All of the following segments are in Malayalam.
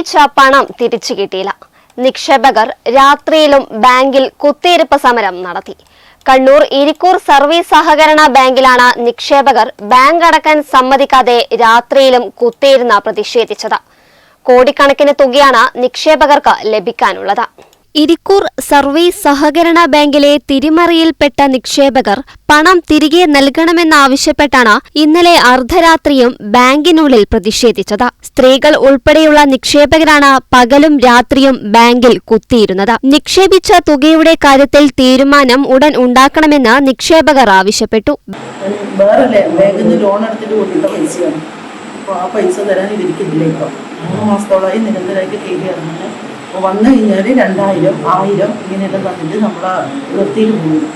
നിക്ഷേപിച്ച പണം തിരിച്ചു കിട്ടിയില്ല. നിക്ഷേപകർ രാത്രിയിലും ബാങ്കിൽ കുത്തിയിരുപ്പ് സമരം നടത്തി. കണ്ണൂർ ഇരിക്കൂർ സർവീസ് സഹകരണ ബാങ്കിലാണ് നിക്ഷേപകർ ബാങ്ക് അടക്കാൻ സമ്മതിക്കാതെ രാത്രിയിലും കുത്തിയിരുന്ന് പ്രതിഷേധിച്ചത്. കോടിക്കണക്കിന് തുകയാണ് നിക്ഷേപകർക്ക് ലഭിക്കാനുള്ളത്. ഇരിക്കൂർ സർവീസ് സഹകരണ ബാങ്കിലെ തിരിമറിയിൽപ്പെട്ട നിക്ഷേപകർ പണം തിരികെ നൽകണമെന്നാവശ്യപ്പെട്ടാണ് ഇന്നലെ അർദ്ധരാത്രിയും ബാങ്കിനുള്ളിൽ പ്രതിഷേധിച്ചത്. സ്ത്രീകൾ ഉൾപ്പെടെയുള്ള നിക്ഷേപകരാണ് പകലും രാത്രിയും ബാങ്കിൽ കുത്തിയിരുന്നത്. നിക്ഷേപിച്ച തുകയുടെ കാര്യത്തിൽ തീരുമാനം ഉടൻ ഉണ്ടാക്കണമെന്ന് നിക്ഷേപകർ ആവശ്യപ്പെട്ടു. ആ പൈസ തരാൻ ഇതിരിക്കുന്നില്ല ഇപ്പൊ. മൂന്ന് മാസത്തോളമായി നിരന്തരമായിട്ട് അപ്പോൾ വന്നു കഴിഞ്ഞാൽ രണ്ടായിരം ആയിരം ഇങ്ങനെയെല്ലാം തന്നിട്ട് നമ്മളെ നിർത്തിയിൽ പോകും.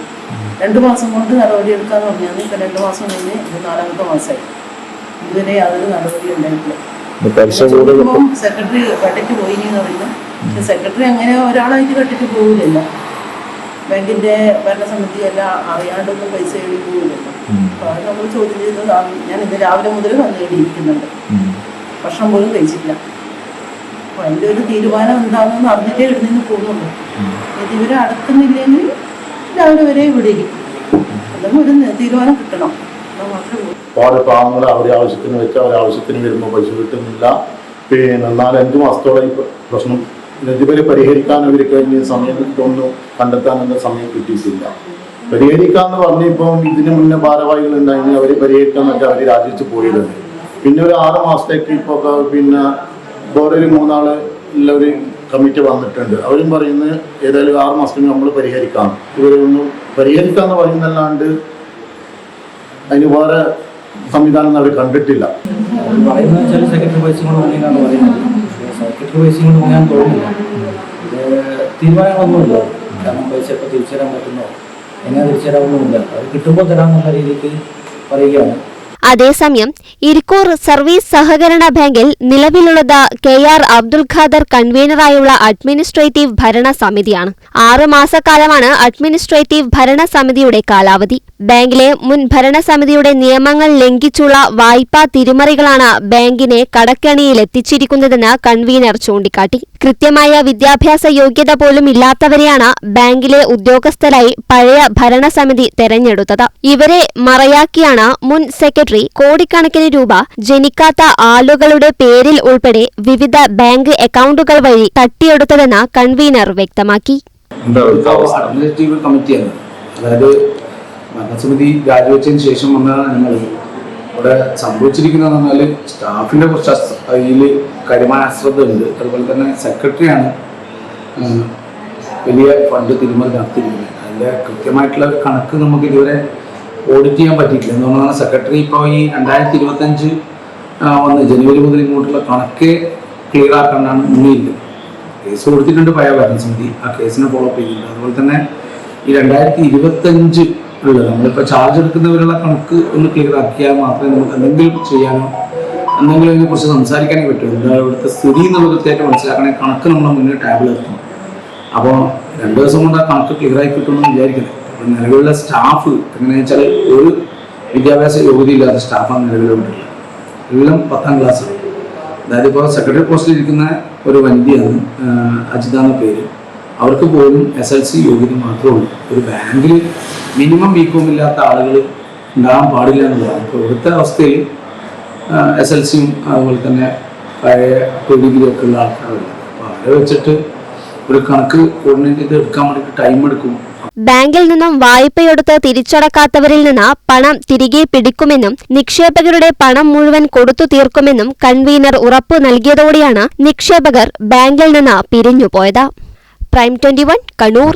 രണ്ട് മാസം കൊണ്ട് നടപടി എടുക്കാന്ന് പറഞ്ഞാൽ ഇപ്പം രണ്ട് മാസം കഴിഞ്ഞ് ഇത് നാലാമത്തെ മാസമായി ഇതുവരെ യാതൊരു നടപടി ഉണ്ടായിട്ടില്ല. സെക്രട്ടറി കട്ടിട്ട് പോയി എന്ന് പറയുന്നു പക്ഷെ സെക്രട്ടറി അങ്ങനെ ഒരാളായിട്ട് കട്ടിട്ട് പോകില്ലല്ലോ ബാങ്കിന്റെ ഭരണസമിതി എല്ലാം അറിയാണ്ടൊന്നും പൈസ എഴുതി പോകില്ലല്ലോ അപ്പോൾ അത് നമ്മൾ ചോദ്യം ചെയ്തത് ഞാൻ ഇന്ന് രാവിലെ മുതൽ വന്ന് ഭക്ഷണം പോലും കഴിച്ചിട്ടില്ല. അതിന്റെ ഒരു തീരുമാനം എന്താണെന്ന് അറിഞ്ഞിട്ടേ ഇവിടെ നിന്ന് പോകുന്നുള്ളൂ. ഇത് ഇവരെ അടക്കുന്നില്ലെങ്കിൽ രാവിലെ വരെ ഇവിടെ ഇരിക്കും. അല്ലെങ്കിൽ ഒരു തീരുമാനം കിട്ടണം. ഒരുപാട് പാവങ്ങൾ അവരെ ആവശ്യത്തിന് വെച്ച് അവരെ ആവശ്യത്തിന് വരുമ്പോൾ പൈസ കിട്ടുന്നില്ല. പിന്നെ നാലഞ്ച് മാസത്തോളം ഈ പ്രശ്നം ഇതുവരെ പരിഹരിക്കാൻ അവർ കഴിഞ്ഞ സമയം കിട്ടുമെന്നും കണ്ടെത്താനുള്ള സമയം കിട്ടിയിട്ടില്ല. പരിഹരിക്കാന്ന് പറഞ്ഞിപ്പം ഇതിന് മുന്നേ ഭാരവാഹികൾ ഉണ്ടായിരുന്നു അവരെ പരിഹരിക്കാന്നൊക്കെ അവർ രാജിച്ച് പോയിരുന്നു. പിന്നെ ഒരു ആറ് മാസത്തേക്ക് ഇപ്പോൾ പിന്നെ വേറൊരു മൂന്നാൾ ഒരു കമ്മിറ്റി വന്നിട്ടുണ്ട്. അവരും പറയുന്നത് ഏതായാലും ആറ് മാസത്തിന് നമ്മൾ പരിഹരിക്കാം. ഇവരൊന്നും പരിഹരിക്കാന്ന് പറയുന്നല്ലാണ്ട് അതിന് വേറെ സംവിധാനം അവർ കണ്ടിട്ടില്ല. തീരുമാനങ്ങളൊന്നുമില്ല. കാരണം പൈസ എപ്പോൾ തിരിച്ചു തരാൻ പറ്റുന്നോ? എങ്ങനെ തിരിച്ചു തരാമൊന്നുമില്ല അത് കിട്ടുമ്പോൾ തരാമെന്നുള്ള രീതിക്ക് പറയുകയാണ്. അതേസമയം ഇരിക്കൂർ സർവീസ് സഹകരണ ബാങ്കിൽ നിലവിലുള്ളത് കെ ആർ അബ്ദുൽ ഖാദർ കൺവീനറായുള്ള അഡ്മിനിസ്ട്രേറ്റീവ് ഭരണ സമിതിയാണ് ആറു മാസക്കാലമാണ് അഡ്മിനിസ്ട്രേറ്റീവ് ഭരണ സമിതിയുടെ കാലാവധി. ബാങ്കിലെ മുൻ ഭരണസമിതിയുടെ നിയമങ്ങൾ ലംഘിച്ചുള്ള വായ്പാ തിരിമറികളാണ് ബാങ്കിനെ കടക്കണിയിലെത്തിച്ചിരിക്കുന്നതെന്ന് കൺവീനർ ചൂണ്ടിക്കാട്ടി. കൃത്യമായ വിദ്യാഭ്യാസ യോഗ്യത പോലും ഇല്ലാത്തവരെയാണ് ബാങ്കിലെ ഉദ്യോഗസ്ഥരായി പഴയ ഭരണസമിതി തെരഞ്ഞെടുത്തത്. ഇവരെ മറയാക്കിയാണ് മുൻ സെക്രട്ടറി കോടിക്കണക്കിന് രൂപ ജനിക്കാത്ത ആളുകളുടെ പേരിൽ ഉൾപ്പെടെ വിവിധ ബാങ്ക് അക്കൗണ്ടുകൾ വഴി തട്ടിയെടുത്തതെന്ന് കൺവീനർ വ്യക്തമാക്കി. ഭരണസമിതി രാജിവെച്ചതിന് ശേഷം വന്നതാണ് ഞങ്ങൾ ഇവിടെ സംഭവിച്ചിരിക്കുന്നതെന്ന് എന്നാൽ സ്റ്റാഫിന്റെ കുറച്ച് അതിൽ കാര്യമായ അശ്രദ്ധ ഉണ്ട് അതുപോലെ തന്നെ സെക്രട്ടറിയാണ് വലിയ ഫണ്ട് തിരുമൽ നടത്തിയിരിക്കുന്നത്. അതിന്റെ കൃത്യമായിട്ടുള്ള കണക്ക് നമുക്ക് ഇതുവരെ ഓഡിറ്റ് ചെയ്യാൻ പറ്റിയിട്ടില്ല. എന്ന് പറഞ്ഞാൽ സെക്രട്ടറി ഇപ്പോൾ ഈ രണ്ടായിരത്തി ഇരുപത്തഞ്ച് വന്ന് ജനുവരി മുതൽ ഇങ്ങോട്ടുള്ള കണക്ക് ക്ലിയർ ആക്കാനാണ് മുന്നിലുള്ളത് കേസ് കൊടുത്തിട്ടുണ്ട് പഴയ ഭരണസമിതി. ആ കേസിനെ ഫോളോ അപ്പ് ചെയ്യുന്നുണ്ട്. അതുപോലെ തന്നെ ഈ രണ്ടായിരത്തി ഇരുപത്തഞ്ച് ഉള്ള നമ്മളിപ്പോൾ ചാർജ് എടുക്കുന്നവരുള്ള കണക്ക് ഒന്ന് ക്ലിയർ ആക്കിയാൽ മാത്രമേ നമുക്ക് എന്തെങ്കിലും ചെയ്യാനോ എന്തെങ്കിലും ഇതിനെ കുറിച്ച് സംസാരിക്കാനേ പറ്റൂ. എന്താണ് ഇവിടുത്തെ സ്ഥിതി എന്നുള്ള കൃത്യമായിട്ട് മനസ്സിലാക്കണേ. കണക്ക് നമ്മൾ മുന്നിൽ ടാബിൽ എത്തണം അപ്പോൾ രണ്ട് ദിവസം കൊണ്ട് ആ കണക്ക് ക്ലിയർ ആയി കിട്ടുമെന്ന് വിചാരിക്കുന്നത് അപ്പം നിലവിലുള്ള സ്റ്റാഫ് എങ്ങനെയാ വെച്ചാൽ ഒരു വിദ്യാഭ്യാസ യോഗ്യതയില്ലാത്ത സ്റ്റാഫാണ് നിലവിലുള്ളത് എല്ലാം പത്താം ക്ലാസ്സാണ് അതായത് ഇപ്പോൾ സെക്രട്ടറി പോസ്റ്റിൽ ഇരിക്കുന്ന ഒരു വനിതയാണ് അജിത പേര്. അവർക്ക് പോലും എസ് എൽ സി യോഗ്യത മാത്രമേ ഉള്ളൂ. ഒരു ബാങ്കിൽ മിനിമം ബികോം ഇല്ലാത്ത ആളുകൾ ഉണ്ടാകാൻ പാടില്ല എന്നുള്ളതാണ്. ഇപ്പോൾ ഇവിടുത്തെ അവസ്ഥയിൽ എസ് എൽ സിയും അതുപോലെ തന്നെ പഴയ ടു ഡിഗ്രി ഒക്കെ ഉള്ള ആൾക്കാരുണ്ട്. അപ്പോൾ അവരെ വെച്ചിട്ട് ഒരു കണക്ക് കോർഡിനേറ്റ് ചെയ്ത് എടുക്കാൻ വേണ്ടിയിട്ട് ടൈം എടുക്കും. ബാങ്കിൽ നിന്നും വായ്പയെടുത്ത് തിരിച്ചടക്കാത്തവരിൽ നിന്ന് പണം തിരികെ പിടിക്കുമെന്നും നിക്ഷേപകരുടെ പണം മുഴുവൻ കൊടുത്തു തീർക്കുമെന്നും കൺവീനർ ഉറപ്പു നൽകിയതോടെയാണ് നിക്ഷേപകർ ബാങ്കിൽ നിന്ന് പിരിഞ്ഞുപോയത്. Prime twenty Kannur